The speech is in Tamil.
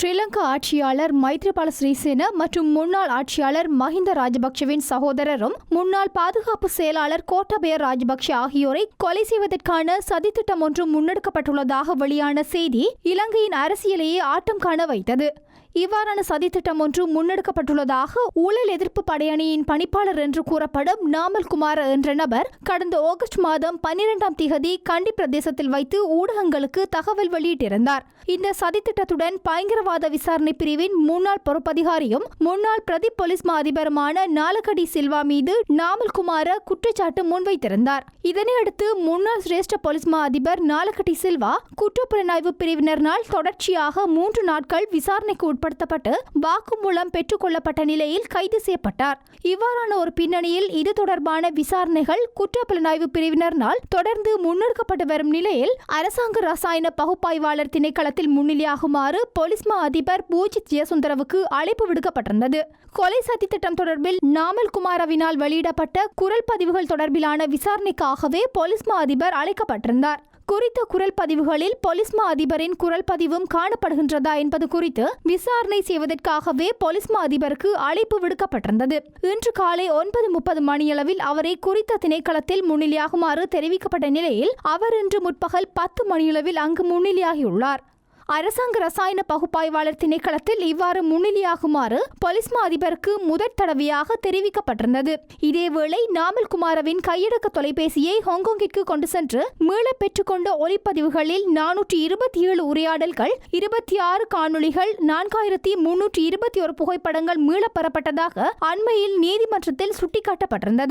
ஸ்ரீலங்கா ஆட்சியாளர் மைத்ரிபால ஸ்ரீசேன மற்றும் முன்னாள் ஆட்சியாளர் மஹிந்த ராஜபக்ஷவின் சகோதரரும் முன்னாள் பாதுகாப்பு செயலாளர் கோட்டாபய ராஜபக்ஷ ஆகியோரை கொலை செய்வதற்கான சதித்திட்டம் ஒன்று முன்னெடுக்கப்பட்டுள்ளதாக வெளியான செய்தி இலங்கையின் அரசியலையே ஆட்டம் காண வைத்தது. இவ்வாறான சதித்திட்டம் ஒன்று முன்னெடுக்கப்பட்டுள்ளதாக ஊழல் எதிர்ப்பு படையணியின் பணிப்பாளர் என்று கூறப்படும் நாமல் குமார் என்ற நபர் கடந்த ஆகஸ்ட் மாதம் பன்னிரெண்டாம் திகதி கண்டி பிரதேசத்தில் வைத்து ஊடகங்களுக்கு தகவல் வெளியிட்டிருந்தார். இந்த சதித்திட்டத்துடன் பயங்கரவாத விசாரணை பிரிவின் முன்னாள் பொறுப்பதிகாரியும் முன்னாள் பிரதி போலீஸ் மா அதிபருமான நாலகடி சில்வா மீது நாமல் குமார குற்றச்சாட்டு முன்வைத்திருந்தார். இதனையடுத்து முன்னாள் சிரேஷ்ட போலீஸ் மா அதிபர் நாலகடி சில்வா குற்றப்புலனாய்வு பிரிவினரினால் தொடர்ச்சியாக மூன்று நாட்கள் விசாரணைக்கு உட்படுத்தப்பட்டு வாக்குமூலம் பெற்றுக்கொள்ளப்பட்ட நிலையில் கைது செய்யப்பட்டார். இவ்வாறான ஒரு பின்னணியில் இது தொடர்பான விசாரணைகள் குற்றப்புலனாய்வு பிரிவினரினால் தொடர்ந்து முன்னெடுக்கப்பட்டு வரும் நிலையில் அரசாங்க ரசாயன பகுப்பாய்வாளர் திணைக்களத்தில் முன்னிலையாகுமாறு பொலிஸ்மா அதிபர் பூஜித் ஜெயசுந்தரவுக்கு அழைப்பு விடுக்கப்பட்டிருந்தது. கொலை சதி திட்டம் தொடர்பில் நாமல் குமாரவினால் வெளியிடப்பட்ட குரல் பதிவுகள் தொடர்பிலான விசாரணைக்காகவே பொலிஸ்மா அதிபர் அழைக்கப்பட்டிருந்தார். குறித்த குரல் பதிவுகளில் பொலிஸ்மா அதிபரின் குரல் பதிவும் காணப்படுகின்றதா என்பது குறித்து விசாரணை செய்வதற்காகவே பொலிஸ்மா அதிபருக்கு அழைப்பு விடுக்கப்பட்டிருந்தது. இன்று காலை ஒன்பது முப்பது மணியளவில் அவரை குறித்த திணைக்களத்தில் முன்னிலையாகுமாறு தெரிவிக்கப்பட்ட நிலையில் அவர் இன்று முற்பகல் பத்து மணியளவில் அங்கு முன்னிலையாகியுள்ளார். அரசாங்க ரசாயன பகுப்பாய்வாளர் திணைக்களத்தில் இவ்வாறு முன்னிலையாகுமாறு பொலிஸ்மா அதிபருக்கு முதற் தடவையாக தெரிவிக்கப்பட்டிருந்தது. இதேவேளை நாமல் குமாரவின் கையடக்க தொலைபேசியை ஹாங்காங்கிற்கு கொண்டு சென்று மீள பெற்றுக்கொண்ட ஒலிப்பதிவுகளில் நானூற்றி இருபத்தி ஏழு உரையாடல்கள் இருபத்தி ஆறு காணொளிகள் நான்காயிரத்தி முன்னூற்றி இருபத்தி ஒரு புகைப்படங்கள் மீளப்பெறப்பட்டதாக அண்மையில் நீதிமன்றத்தில் சுட்டிக்காட்டப்பட்டிருந்தது.